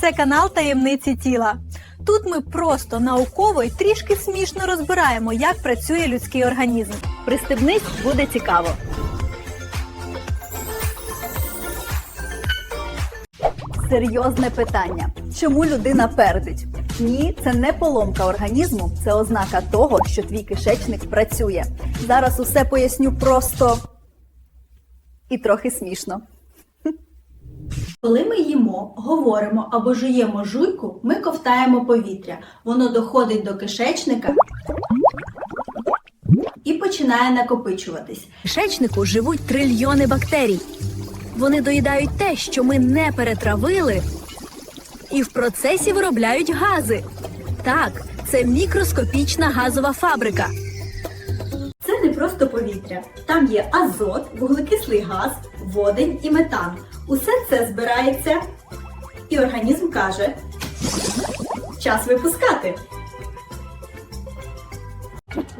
Це канал Таємниці тіла. Тут ми просто науково і трішки смішно розбираємо, як працює людський організм. Пристебнись, буде цікаво. Серйозне питання. Чому людина пердить? Ні, це не поломка організму, це ознака того, що твій кишечник працює. Зараз усе поясню просто і трохи смішно. Коли ми їмо, говоримо або жуємо жуйку, ми ковтаємо повітря. Воно доходить до кишечника і починає накопичуватись. В кишечнику живуть трильйони бактерій. Вони доїдають те, що ми не перетравили, і в процесі виробляють гази. Так, це мікроскопічна газова фабрика. Це не просто повітря. Там є азот, вуглекислий газ, водень і метан. Усе це збирається, і організм каже: час випускати.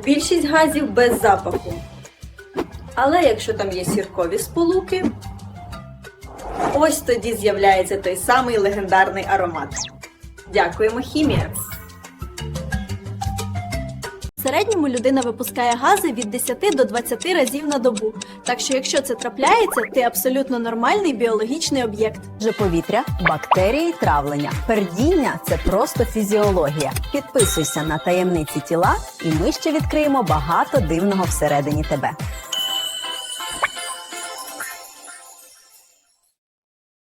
Більшість газів без запаху. Але якщо там є сіркові сполуки, ось тоді з'являється той самий легендарний аромат. Дякуємо, хімія! Середньому людина випускає гази від 10 до 20 разів на добу. Так що, якщо це трапляється, ти абсолютно нормальний біологічний об'єкт. Же повітря, бактерії травлення. Пердіння це просто фізіологія. Підписуйся на таємниці тіла, і ми ще відкриємо багато дивного всередині тебе.